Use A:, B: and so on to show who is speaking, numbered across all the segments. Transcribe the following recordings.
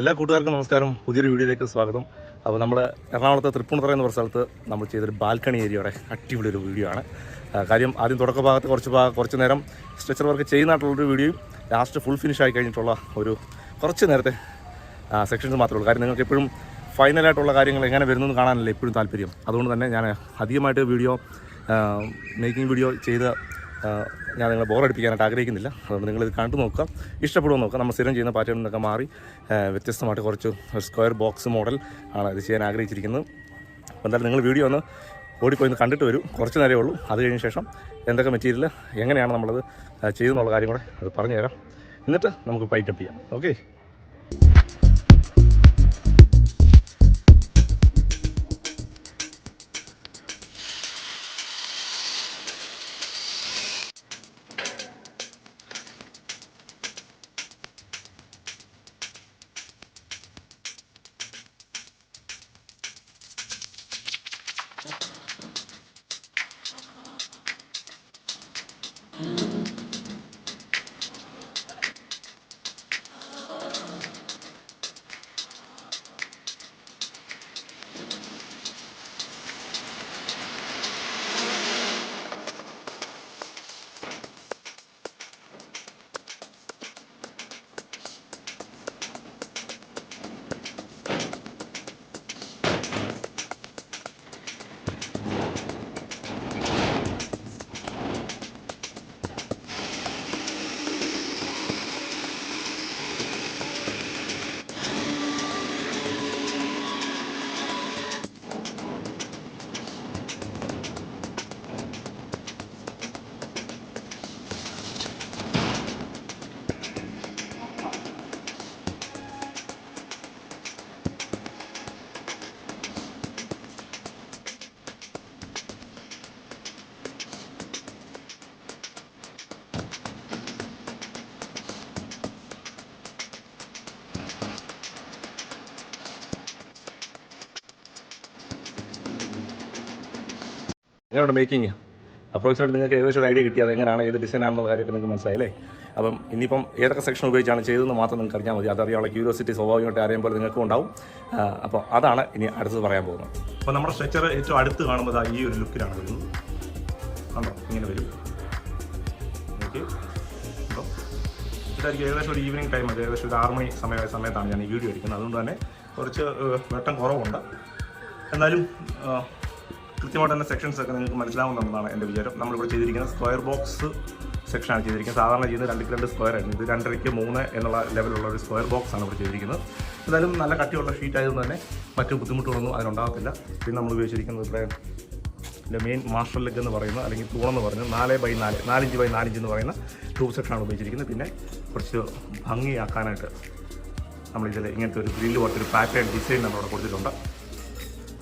A: എല്ലാ കൂട്ടുകാർക്കും നമസ്കാരം. പുതിയൊരു വീഡിയോയിലേക്ക് സ്വാഗതം. അപ്പോൾ നമ്മൾ എറണാകുളത്തെ തൃപ്പൂണിത്തറ എന്ന് പറഞ്ഞ സ്ഥലത്ത് നമ്മൾ ചെയ്തൊരു ബാൽക്കണി ഏരിയയുടെ അടിപൊളി ഒരു വീഡിയോ ആണ്. കാര്യം ആദ്യം തുടക്ക ഭാഗത്ത് കുറച്ച് കുറച്ച് നേരം സ്ട്രെച്ചർ വർക്ക് ചെയ്യുന്നതായിട്ടുള്ളൊരു വീഡിയോയും ലാസ്റ്റ് ഫുൾ ഫിനിഷ് ആയി കഴിഞ്ഞിട്ടുള്ള ഒരു കുറച്ച് നേരത്തെ സെക്ഷൻസ് മാത്രമേ ഉള്ളൂ. കാര്യം നിങ്ങൾക്ക് എപ്പോഴും ഫൈനലായിട്ടുള്ള കാര്യങ്ങൾ എങ്ങനെ വരുന്നു കാണാനല്ലേ എപ്പോഴും താല്പര്യം. അതുകൊണ്ട് തന്നെ ഞാൻ അധികമായിട്ട് വീഡിയോ മേക്കിംഗ് വീഡിയോ ചെയ്ത് ഞാൻ നിങ്ങളെ ബോറടിപ്പിക്കാനായിട്ട് ആഗ്രഹിക്കുന്നില്ല. അതുകൊണ്ട് നിങ്ങളിത് കണ്ടു നോക്കുക. ഇഷ്ടപ്പെടുമോ നോക്കുക. നമ്മൾ സ്ഥിരം ചെയ്യുന്ന പാറ്റേണിൽ നിന്നൊക്കെ മാറി. വ്യത്യസ്തമായിട്ട് കുറച്ച് സ്ക്വയർ ബോക്സ് മോഡൽ ആണ് ഇത് ചെയ്യാൻ ആഗ്രഹിച്ചിരിക്കുന്നത്. അപ്പോൾ എന്തായാലും നിങ്ങൾ വീഡിയോ ഒന്ന് ഓടിപ്പോയി കണ്ടിട്ട് വരും. കുറച്ച് നേരമേ ഉള്ളൂ. അത് കഴിഞ്ഞ ശേഷം എന്തൊക്കെ മെറ്റീരിയൽ എങ്ങനെയാണ് നമ്മളത് ചെയ്തെന്നുള്ള കാര്യം കൂടെ അത് പറഞ്ഞുതരാം. എന്നിട്ട് നമുക്ക് പൈറ്റപ്പ് ചെയ്യാം. ഓക്കെ എങ്ങനെയുണ്ട് മേക്കിങ് അപ്രോക്സിമേറ്റ് നിങ്ങൾക്ക് ഏകദേശം ഒരു ഐഡിയ കിട്ടിയത് എങ്ങനെയാണ് ഏത് ഡിസൈൻ ആണെന്നുള്ള കാര്യമൊക്കെ നിങ്ങൾക്ക് മനസ്സിലായില്ലേ? അപ്പം ഇനിയിപ്പം ഏതൊക്കെ സെക്ഷൻ ഉപയോഗിച്ചാണ് ചെയ്തതെന്ന് മാത്രം നിങ്ങൾക്ക് അറിഞ്ഞാൽ മതി. അതറിയാനുള്ള ക്യൂരിയോസിറ്റി സ്വാഭാവികമായിട്ട് അറിയാൻ പോലെ നിങ്ങൾക്കും ഉണ്ടാവും. അപ്പോൾ അതാണ് ഇനി അടുത്തത് പറയാൻ പോകുന്നത്. അപ്പോൾ നമ്മുടെ സ്ട്രെച്ചർ ഏറ്റവും അടുത്ത് കാണുമ്പോൾ ഈ ഒരു ലുക്കിലാണ് വരുന്നത്. ഇങ്ങനെ വരും. ഓക്കെ ഇതായിരിക്കും ഏകദേശം ഒരു ഈവനിങ് ടൈം അത് ഏകദേശം ഒരു ആറ് മണി സമയ സമയത്താണ് ഞാൻ ഈ വീഡിയോ എടുക്കുന്നത്. അതുകൊണ്ട് തന്നെ കുറച്ച് വെട്ടം കുറവുണ്ട്. എന്നാലും ആ, കൃത്യമായിട്ട് തന്നെ സെക്ഷൻസ് ഒക്കെ നിങ്ങൾക്ക് മനസ്സിലാവുന്നതാണ് എന്റെ വിചാരം. നമ്മളിവിടെ ചെയ്തിരിക്കുന്ന സ്ക്വയർ ബോക്സ് സെക്ഷനാണ് ചെയ്തിരിക്കുന്നത്. സാധാരണ ചെയ്യുന്നത് രണ്ട് രണ്ട് സ്ക്വയർ ആയിരുന്നു ഇത് രണ്ടരയ്ക്ക് മൂന്ന് എന്നുള്ള ലെവലുള്ള ഒരു സ്ക്വയർ ബോക്സ് ആണ് ഇവിടെ ചെയ്തിരിക്കുന്നത്. എന്തായാലും നല്ല കട്ടിയുള്ള ഷീറ്റ് ആയതുകൊണ്ട് തന്നെ മറ്റു ബുദ്ധിമുട്ടുകളൊന്നും അതിനുണ്ടാകത്തില്ല പിന്നെ നമ്മൾ ഉപയോഗിച്ചിരിക്കുന്നത് ഇവിടെ ഇതിന്റെ മെയിൻ മാസ്റ്റർ ലെഗ് എന്ന് പറയുന്നത് അല്ലെങ്കിൽ തൂണെന്ന് പറയുന്നത് നാല് ബൈ നാല് നാലിഞ്ച് ബൈ നാലിഞ്ച് എന്ന് പറയുന്ന ട്യൂബ് സെക്ഷനാണ് ഉപയോഗിച്ചിരിക്കുന്നത്. പിന്നെ കുറച്ച് ഭംഗിയാക്കാനായിട്ട് നമ്മളിതിൽ ഇങ്ങനത്തെ ഒരു ഗ്രില്ല് പോലത്തെ ഒരു പാറ്റേൺ ഡിസൈൻ നമ്മളവിടെ കൊടുത്തിട്ടുണ്ട്.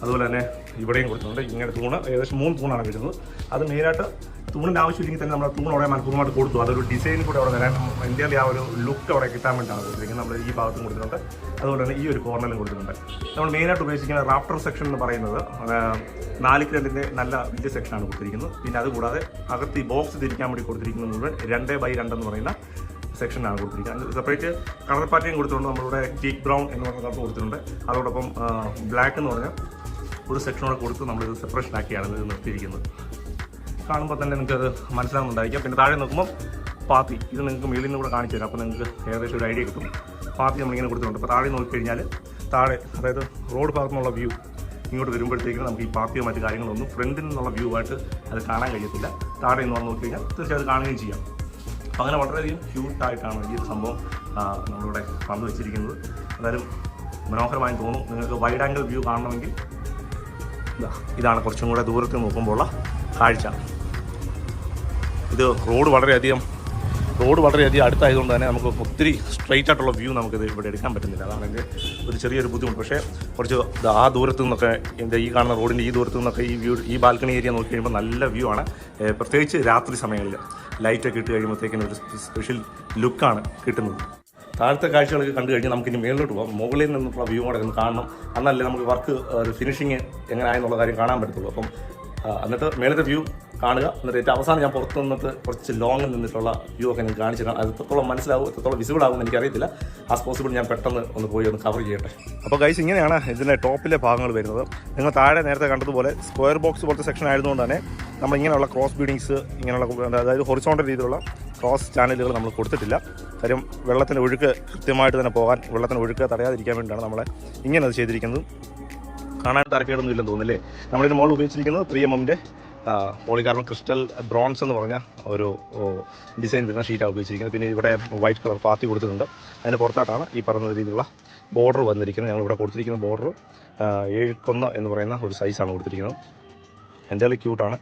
A: അതുപോലെ തന്നെ ഇവിടെയും കൊടുത്തിട്ടുണ്ട്. ഇങ്ങനെ തൂണ് ഏകദേശം മൂന്ന് തൂണാണ് വരുന്നത് അത് മെയിനായിട്ട് തൂണിന്റെ ആവശ്യമില്ലെങ്കിൽ തന്നെ നമ്മൾ തൂൺ അവിടെ മനഃപൂർവമായിട്ട് കൊടുത്തു. അതൊരു ഡിസൈൻ കൂടെ അവിടെ വരാൻ ഇന്ത്യയിലെ ആ ഒരു ലുക്ക് അവിടെ കിട്ടാൻ വേണ്ടിയാണ് കൊടുത്തിരിക്കുന്നത്. നമ്മൾ ഈ ഭാഗത്തും കൊടുത്തിട്ടുണ്ട്. അതുപോലെ തന്നെ ഈ ഒരു കോർണറിലും കൊടുത്തിട്ടുണ്ട്. നമ്മൾ മെയിനായിട്ട് ഉപയോഗിക്കുന്ന റാപ്റ്റർ സെക്ഷൻ എന്ന് പറയുന്നത് നാലിക്ക് രണ്ടിന്റെ നല്ല വലിയ സെക്ഷനാണ് കൊടുത്തിരിക്കുന്നത്. പിന്നെ അതുകൂടാതെ അകത്ത് ഈ ബോക്സ് തിരിക്കാൻ വേണ്ടി കൊടുത്തിരിക്കുന്നത് മുഴുവൻ രണ്ട് ബൈ രണ്ടെന്ന് പറയുന്ന സെക്ഷനാണ് കൊടുത്തിരിക്കുന്നത്. സെപ്പറേറ്റ് കളർ പാറ്റേൺ കൊടുത്തിട്ടുണ്ട്. നമ്മളിവിടെ ടീക്ക് ബ്രൗൺ എന്ന് പറഞ്ഞ കളർ കൊടുത്തിട്ടുണ്ട്. അതോടൊപ്പം ബ്ലാക്ക് എന്ന് പറഞ്ഞ ഒരു സെക്ഷനോടെ കൊടുത്ത് നമ്മളിത് സെപ്പറേഷൻ ആക്കിയാണ് ഇത് നിർത്തിയിരിക്കുന്നത്. കാണുമ്പോൾ തന്നെ നിങ്ങൾക്ക് അത് മനസ്സിലാവുന്നുണ്ടായിരിക്കാം. പിന്നെ താഴെ നോക്കുമ്പോൾ പാത്തി ഇത് നിങ്ങൾക്ക് മേളിൽ നിന്ന് കൂടെ കാണിച്ചു തരാം. അപ്പോൾ നിങ്ങൾക്ക് ഏകദേശം ഒരു ഐഡിയ കിട്ടും. പാത്തി നമ്മളിങ്ങനെ കൊടുത്തിട്ടുണ്ട്. അപ്പോൾ താഴെ നോക്കിക്കഴിഞ്ഞാൽ താഴെ അതായത് റോഡ് ഭാഗത്തു നിന്നുള്ള വ്യൂ ഇങ്ങോട്ട് വരുമ്പോഴത്തേക്കും നമുക്ക് ഈ പാത്തിയോ മറ്റു കാര്യങ്ങളൊന്നും ഫ്രണ്ടിൽ നിന്നുള്ള വ്യൂ ആയിട്ട് അത് കാണാൻ കഴിയത്തില്ല. താഴെ നിന്ന് വന്ന് നോക്കിക്കഴിഞ്ഞാൽ തീർച്ചയായും അത് കാണുകയും ചെയ്യാം. അപ്പം അങ്ങനെ വളരെയധികം ക്യൂട്ടായിട്ടാണ് ഈ ഒരു സംഭവം നമ്മളിവിടെ നമ്മളിവിടെ പങ്കുവച്ചിരിക്കുന്നത് എന്തായാലും മനോഹരമായി തോന്നും. നിങ്ങൾക്ക് വൈഡ് ആംഗിൾ വ്യൂ കാണണമെങ്കിൽ ഇതാണ് കുറച്ചും കൂടെ നോക്കുമ്പോൾ നോക്കുമ്പോഴുള്ള കാഴ്ച. ഇത് റോഡ് വളരെയധികം റോഡ് വളരെയധികം അടുത്തായതുകൊണ്ട് തന്നെ നമുക്ക് ഒത്തിരി സ്ട്രെയിറ്റ് ആയിട്ടുള്ള വ്യൂ നമുക്കിത് ഇവിടെ എടുക്കാൻ പറ്റുന്നില്ല. അതാണ് എന്റെ ഒരു ചെറിയൊരു ബുദ്ധിമുട്ട്. പക്ഷേ കുറച്ച് ആ ദൂരത്തു നിന്നൊക്കെ എന്റെ ഈ കാണുന്ന റോഡിന്റെ ഈ ദൂരത്തു നിന്നൊക്കെ ഈ വ്യൂ ഈ ബാൽക്കണി ഏരിയ നോക്കി കഴിയുമ്പോൾ നല്ല വ്യൂ ആണ്. പ്രത്യേകിച്ച് രാത്രി സമയങ്ങളിൽ ലൈറ്റൊക്കെ ഇട്ട് കഴിയുമ്പോഴത്തേക്കിനൊരു സ്പെഷ്യൽ ലുക്കാണ് കിട്ടുന്നത്. താഴത്തെ കാഴ്ചകളൊക്കെ കണ്ടു കഴിഞ്ഞാൽ നമുക്കിനി മേളിലോട്ട് പോകാം മുകളിൽ നിന്നുള്ള വ്യൂ കൂടെ ഒന്ന് കാണണം. എന്നല്ലേ നമുക്ക് വർക്ക് ഒരു ഫിനിഷിങ് എങ്ങനെയായെന്നുള്ള കാര്യം കാണാൻ പറ്റത്തുള്ളൂ. അപ്പം എന്നിട്ട് മേളത്തെ വ്യൂ കാണുക. എന്നിട്ട് അവസാനം ഞാൻ പുറത്ത് നിന്നിട്ട് കുറച്ച് ലോങ്ങിൽ നിന്നിട്ടുള്ള വ്യൂ ഒക്കെ നിങ്ങൾക്ക് കാണിച്ചു തരാം അത് എത്രത്തോളം മനസ്സിലാവും എത്രത്തോളം വിസിബിൾ ആകും എനിക്കറിയത്തില്ല. ആസ് പോസിബിൾ ഞാൻ പെട്ടെന്ന് ഒന്ന് പോയി ഒന്ന് കവർ ചെയ്യട്ടെ. അപ്പോൾ ഗൈസ് ഇങ്ങനെയാണ് ഇതിന്റെ ടോപ്പിലെ ഭാഗങ്ങൾ വരുന്നത്. നിങ്ങൾ താഴെ നേരത്തെ കണ്ടതുപോലെ സ്ക്വയർ ബോക്സ് പോലത്തെ സെക്ഷൻ ആയതുകൊണ്ട് തന്നെ നമ്മൾ ഇങ്ങനെയുള്ള ക്രോസ് ബീഡിങ്സ് ഇങ്ങനെയുള്ള അതായത് ഹൊറിസോണ്ടൽ രീതിയിലുള്ള ക്രോസ് ചാനലുകൾ നമ്മൾ കൊടുത്തിട്ടില്ല. കാര്യം വെള്ളത്തിന്റെ ഒഴുക്ക് കൃത്യമായിട്ട് തന്നെ പോകാൻ വെള്ളത്തിന്റെ ഒഴുക്ക് തടയാതിരിക്കാൻ വേണ്ടിയാണ് നമ്മൾ ഇങ്ങനെ അത് ചെയ്തിരിക്കുന്നത്. കാണാൻ തരക്കേടൊന്നും ഇല്ലെന്ന് തോന്നുന്നില്ലേ? നമ്മളിതിന് മോൾ ഉപയോഗിച്ചിരിക്കുന്നത് ത്രീ എമ്മിന്റെ പോളികാർബൺ ക്രിസ്റ്റൽ ബ്രോൺസ് എന്ന് പറഞ്ഞ ഒരു ഡിസൈൻ വരുന്ന ഷീറ്റാണ് ഉപയോഗിച്ചിരിക്കുന്നത്. പിന്നെ ഇവിടെ വൈറ്റ് കളർ പാത്തി കൊടുത്തിട്ടുണ്ട്. അതിന് പുറത്തായിട്ടാണ് ഈ പറഞ്ഞ രീതിയിലുള്ള ബോർഡർ വന്നിരിക്കുന്നത്. ഞങ്ങൾ ഇവിടെ കൊടുത്തിരിക്കുന്ന ബോർഡർ ഏഴുക്കൊന്ന് എന്ന് പറയുന്ന ഒരു സൈസാണ് കൊടുത്തിരിക്കുന്നത്. എന്തായാലും ക്യൂട്ടാണ്.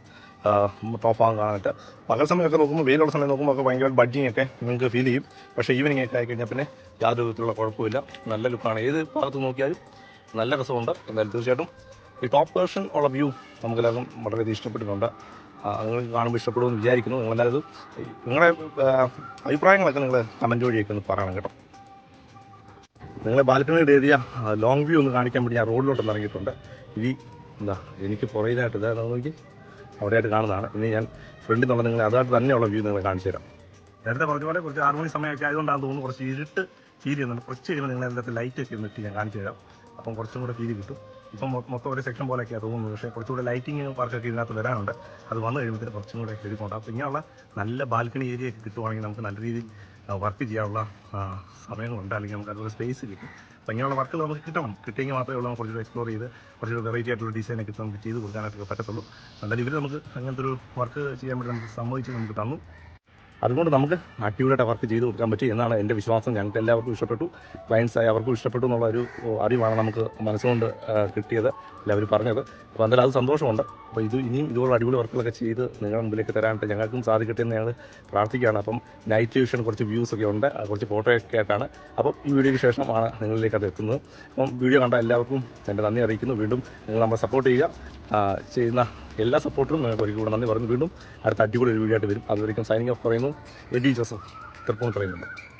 A: ആകാൻ കാണാനായിട്ട്. പകൽ സമയമൊക്കെ നോക്കുമ്പോൾ വെയിലുള്ള സമയം നോക്കുമ്പോൾ ഒക്കെ ഭയങ്കര ബഡ്ജിങ് ഒക്കെ നിങ്ങൾക്ക് ഫീൽ ചെയ്യും. പക്ഷേ ഈവനിങ് ഒക്കെ ആയിക്കഴിഞ്ഞാൽ പിന്നെ യാതൊരു വിധത്തിലുള്ള കുഴപ്പമില്ല. നല്ല ലുക്കാണ്. ഏത് ഭാഗത്ത് നോക്കിയാലും നല്ല രസമുണ്ട്. എന്തായാലും തീർച്ചയായിട്ടും ഈ ടോപ്പ് വേർഷൻ ഉള്ള വ്യൂ നമുക്കെല്ലാവർക്കും വളരെയധികം ഇഷ്ടപ്പെട്ടിട്ടുണ്ട്. നിങ്ങൾ കാണുമ്പോൾ ഇഷ്ടപ്പെടുമെന്ന് വിചാരിക്കുന്നു. നിങ്ങളെല്ലാവരും നിങ്ങളുടെ അഭിപ്രായങ്ങളൊക്കെ നിങ്ങൾ കമന്റ് വഴിയൊക്കെ ഒന്ന് പറയണം കേട്ടോ. നിങ്ങളെ ബാൽക്കണിയിൽ ഏരിയ ലോങ് വ്യൂ ഒന്ന് കാണിക്കാൻ വേണ്ടി ഞാൻ റോഡിലോട്ട് ഇറങ്ങിയിട്ടുണ്ട്. ഇനി എന്താ എനിക്ക് പുറയിലായിട്ട് ഇതാ നോക്കി. അവിടെയായിട്ട് കാണുന്നതാണ്. ഇനി ഞാൻ ഫ്രണ്ടിൽ നിന്നുള്ള നിങ്ങൾ അതായിട്ട് തന്നെയുള്ള വ്യൂ നിങ്ങൾ കാണിച്ചു തരാം. നേരത്തെ പറഞ്ഞ പോലെ കുറച്ച് ആറ് മണി സമയമൊക്കെ ആയതുകൊണ്ടാണ് തോന്നുന്നു. കുറച്ച് ഇരുട്ട് ഫീൽ ചെയ്യുന്നുണ്ട്. കുറച്ച് കഴിയുമ്പോൾ നിങ്ങൾ അതിനകത്ത് ലൈറ്റ് ഒക്കെ ഒന്ന് ഇട്ട് ഞാൻ കാണിച്ചു തരാം. അപ്പം കുറച്ചും കൂടെ ഫീൽ കിട്ടും. ഇപ്പം മൊത്തം ഒരു സെക്ഷൻ പോലെയൊക്കെയാണ് തോന്നുന്നത്. പക്ഷേ കുറച്ചുകൂടെ ലൈറ്റിംഗ് വർക്കൊക്കെ ഇതിനകത്ത് വരാനുണ്ട്. അത് വന്നു കഴിയുമ്പോൾ കുറച്ചും കൂടെ എഴുതിക്കൊണ്ട് അപ്പോൾ ഇങ്ങനെയുള്ള നല്ല ബാൽക്കണി ഏരിയ ഒക്കെ കിട്ടുവാണെങ്കിൽ നമുക്ക് നല്ല രീതിയിൽ വർക്ക് ചെയ്യാനുള്ള സമയങ്ങളുണ്ട്. അല്ലെങ്കിൽ നമുക്ക് അതുപോലെ സ്പേസ് കിട്ടും. അപ്പോൾ ഇങ്ങനെയുള്ള വർക്കുകൾ നമുക്ക് കിട്ടണം. കിട്ടിയെങ്കിൽ മാത്രമേ ഉള്ളൂ. നമുക്ക് കുറച്ചുകൂടെ എക്സ്പ്ലോർ ചെയ്ത് കുറച്ചുകൂടെ വെറൈറ്റി ആയിട്ടുള്ള ഡിസൈനൊക്കെ നമുക്ക് ചെയ്ത് കൊടുക്കാനായിട്ട് പറ്റത്തുള്ളൂ. എന്തായാലും ഇവർ നമുക്ക് അങ്ങനത്തെ ഒരു വർക്ക് ചെയ്യാൻ വേണ്ടി നമുക്ക് സമ്മതിച്ച് നമുക്ക് തന്നു. അതുകൊണ്ട് നമുക്ക് അടിപൊളിയായിട്ട് വർക്ക് ചെയ്ത് കൊടുക്കാൻ പറ്റി എന്നാണ് എന്റെ വിശ്വാസം. ഞങ്ങൾക്ക് എല്ലാവർക്കും ഇഷ്ടപ്പെട്ടു. ക്ലയൻസ് ആയി അവർക്കും ഇഷ്ടപ്പെട്ടു എന്നുള്ള ഒരു അറിവാണ് നമുക്ക് മനസ്സുകൊണ്ട് കിട്ടിയത് കിട്ടിയത് എല്ലാവരും പറഞ്ഞത്. അപ്പോൾ എന്തായാലും അത് സന്തോഷമുണ്ട്. അപ്പോൾ ഇത് ഇനിയും ഇതുപോലെ അടിപൊളി വർക്കുകളൊക്കെ ചെയ്ത് നിങ്ങളുടെ മുമ്പിലേക്ക് തരാനായിട്ട് ഞങ്ങൾക്കും സാധിക്കട്ടെ എന്ന് ഞങ്ങൾ പ്രാർത്ഥിക്കുകയാണ്. അപ്പം നൈറ്റ് വിഷൻ കുറച്ച് വ്യൂസ് ഒക്കെ ഉണ്ട്. കുറച്ച് ഫോട്ടോയൊക്കെ ആയിട്ടാണ്. അപ്പം ഈ വീഡിയോയ്ക്ക് ശേഷമാണ് നിങ്ങളിലേക്ക് അത് എത്തുന്നത്. അപ്പം വീഡിയോ കണ്ട എല്ലാവർക്കും എന്റെ നന്ദി അറിയിക്കുന്നു. വീണ്ടും നിങ്ങൾ നമ്മളെ സപ്പോർട്ട് ചെയ്യുക. ചെയ്യുന്ന എല്ലാ സപ്പോർട്ടും ഒരിക്കൽ കൂടെ നന്ദി പറഞ്ഞു വീണ്ടും അടുത്ത അടിപൊളി ഒരു വീഡിയോ ആയിട്ട് വരും. അതുവരെയും സൈനിങ് ഓഫ് പറയുന്നു. എഡി ജോസഫ് തൃപ്പൂണിത്തുറയുന്നുണ്ട്